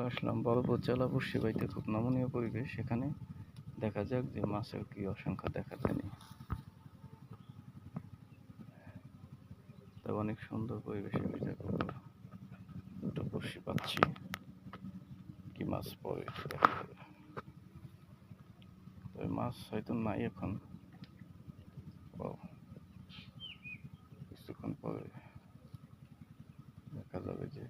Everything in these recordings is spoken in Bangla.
চলে আসলাম বলবৎ জেলা বর্ষিবাইতে খুব নমনীয় পরিবেশ। সেখানে দেখা যাক যে মাছের কি অসংখ্য দেখা যায়নি। তবে অনেক সুন্দর পরিবেশে করব দুটো বর্ষি পাচ্ছি কি মাছ পরে দেখা যাবে। তবে মাছ হয়তো নাই এখন। কিছুক্ষণ পরে দেখা যাবে যে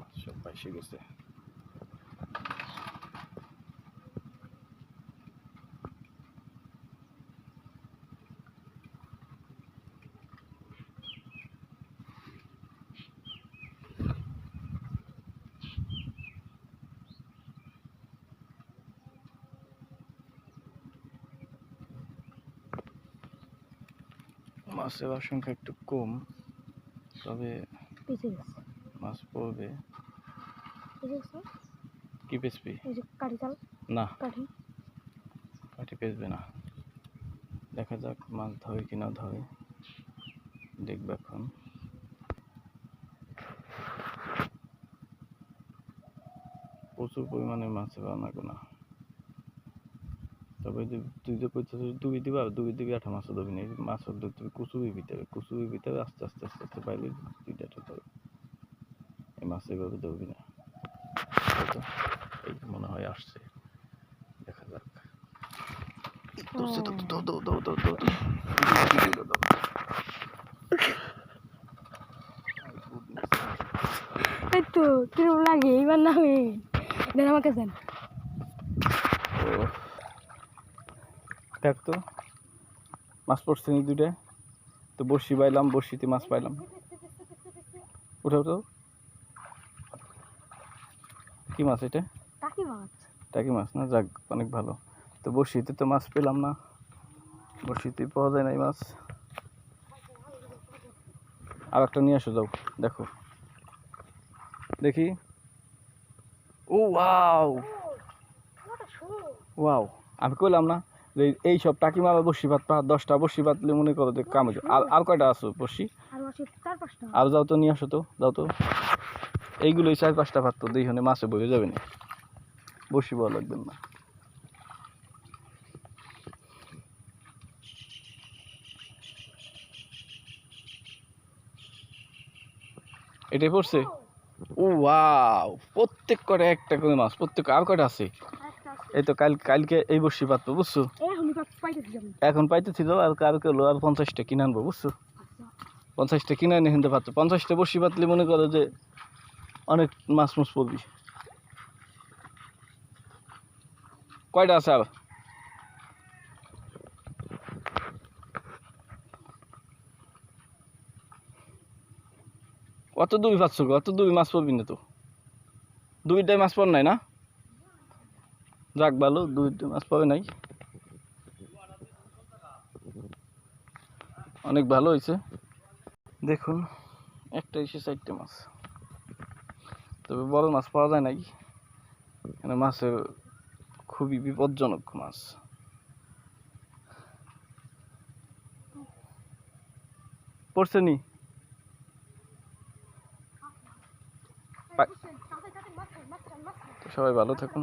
মাছ সব পাইসে গেছে মাছের সংখ্যা একটু কম তবে মাছ পড়বে। কি কাঠি চাল। না। কাঠি। বেচবে না। দেখা যাক মাছ ধরে কি না ধরে। দেখবে এখন। প্রচুর পরিমাণে মাছ রান্না গোনা তবে তুই যে কইতেছিস ডুবি দিবা ডুবি দিবি আঠা মাছও ধরবি না। মাছ ধরতে হবে কুচুরির ভিতরে। কুচুরির ভিতরে আস্তে আস্তে আস্তে আস্তে পাইলে দুইটা ধরবে। এই মাছ এইভাবে ধরবি না। হয়তো এই মনে হয় আসছে দেখা যাক তো তো কিরম লাগে এইবার দেন আমাকে দেন দেখ তো মাছ পড়ছে দুইটা তো বড়শি পাইলাম বড়শিতে মাছ পাইলাম উঠে উঠো কি মাছ এটা? টাকি মাছ। টাকি মাছ না? যাক অনেক ভালো। তো বড়শিতে তো মাছ পেলাম না। বড়শিতে পাওয়া যায় না এই মাছ। আর একটা নিয়ে আসো যাও। দেখো। দেখি। ও ওয়াও। ওয়াও। আমি কইলাম না যে এই সব টাকি মারা বসি ভাত পা দশটা বসি পাতলে মনে করো যে কাম আর আর কয়টা আছো বসি আর যাও তো নিয়ে আসো তো। যাও তো। এইগুলোই চার পাঁচটা তো দুইখানে মাছে বয়ে যাবে না। বসি বলা লাগবেন না। এটাই পড়ছে? ও, ওয়াও, প্রত্যেক কটা একটা করে মাছ, প্রত্যেক আর কটা আছে? এই তো কাল কালকে এই বসি পাতবো, বুঝছ? এখন পাইতেছিল আর কার কেলো আর পঞ্চাশটা কিনে আনব, বুঝছ? পঞ্চাশটা কিনে এনে হিনতে পারছ পঞ্চাশটা বসি পাতলে মনে করো যে অনেক মাছ মুছ পড়বি। কয়টা আছে আর? অত দুই পাচ্ছ অত দুই মাছ পড়বি না তো। দুইটাই মাছ পড় নাই না? যাক ভালো, দুইটা মাছ পাবে নাই। অনেক ভালো হয়েছে দেখুন একটা এসে চারটে মাছ। তবে বড় মাছ পাওয়া যায় নাকি এখানে মাছের খুবই বিপজ্জনক মাছ পড়ছে নি সবাই ভালো থাকুন